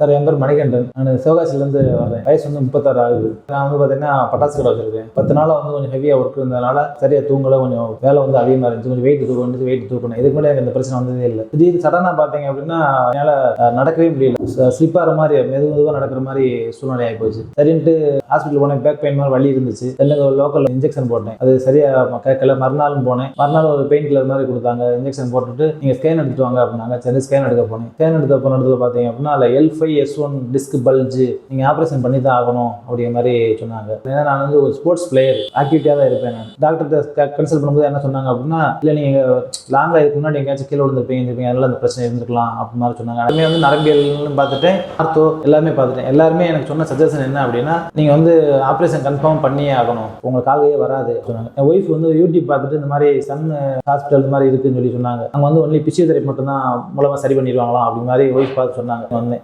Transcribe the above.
Sir என் பேர் மணிகண்டன். நான் சிவகாசிலேருந்து வரேன் வயசு வந்து முப்பத்தாறு ஆகுது. நான் வந்து பார்த்தீங்கன்னா பட்டாசு கடை வச்சிருக்கேன். பத்து நாளாக வந்து கொஞ்சம் ஹெவியாக ஒர்க் இருந்ததுனால சரியாக தூங்கல கொஞ்சம் வேலை வந்து அதிகமாக இருந்துச்சு. கொஞ்சம் வெயிட் தூக்கம் வந்து வெயிட் தூக்கணும் இதுக்கு முன்னாடி எனக்கு இந்த பிரச்சனை வந்ததே இல்லை. திடீர்னு சடனாக பார்த்தீங்க அப்படின்னா என்னால் நடக்கவே முடியல. ஸ்லிப்பாகிற மாதிரி மெது மெதுவாக நடக்கிற மாதிரி சூழ்நிலை ஆகி போச்சு. சரின்ட்டு ஹாஸ்பிட்டல் போனேன். பேக் பெயின் மாதிரி வலி இருந்துச்சு. தென்னுக்கு லோக்கலில் இன்ஜெக்ஷன் போட்டேன். அது சரியாக கேட்கல. மறுநாளும் போனேன். மறுநாள் ஒரு பெயின் கில்லர் மாதிரி கொடுத்தாங்க. இன்ஜெக்ஷன் போட்டுட்டு நீங்கள் ஸ்கேன் எடுத்துட்டு வாங்க அப்படின்னாங்க. சரி ஸ்கேன் எடுக்க போனேன். ஸ்கேன் எடுத்த போன இடத்துல பார்த்தீங்க அப்படின்னா அதில் L five S one disc bulge நீங்கள் ஆப்ரேஷன் பண்ணி தான் ஆகணும் அப்படிங்கிற மாதிரி சொன்னாங்க. ஏன்னா நான் வந்து ஒரு ஸ்போர்ட்ஸ் பிளேயர் ஆக்டிவிட்டியாக தான் இருப்பேன் நான். டாக்டர் கன்சல்ட் பண்ணும்போது என்ன சொன்னாங்க அப்படின்னா இல்லை நீங்கள் லாங்காக இதுக்கு முன்னாடி எங்கேயாச்சும் கீழே விழுந்துருப்பீங்க இருப்பீங்க அதனால அந்த பிரச்சனை இருந்திருக்கலாம் அப்படி மாதிரி சொன்னாங்க. அதுமே வந்து நரம்பியல்னு பார்த்துட்டேன் ஆர்த்தோ எல்லாமே பார்த்துட்டேன். எல்லாருமே எனக்கு சொன்ன சஜஷன் என்ன அப்படின்னா நீங்கள் வந்து ஆப்ரேஷன் கன்ஃபார்ம் பண்ணியே ஆகணும். உங்களுக்கு காலையே வராது சொன்னாங்க. என் ஒய்ஃப் வந்து யூடியூப் பார்த்துட்டு இந்த மாதிரி சன் ஹாஸ்பிட்டல் இந்த மாதிரி இருக்குன்னு சொல்லி சொன்னாங்க. அங்கே வந்து ஒன்லி பிசியோதெரப்பி மட்டும் தான் மூலமாக சரி பண்ணிடுவாங்களாம் அப்படி மாதிரி ஒய்ஃப் பார்த்து சொன்னாங்க. வந்தேன்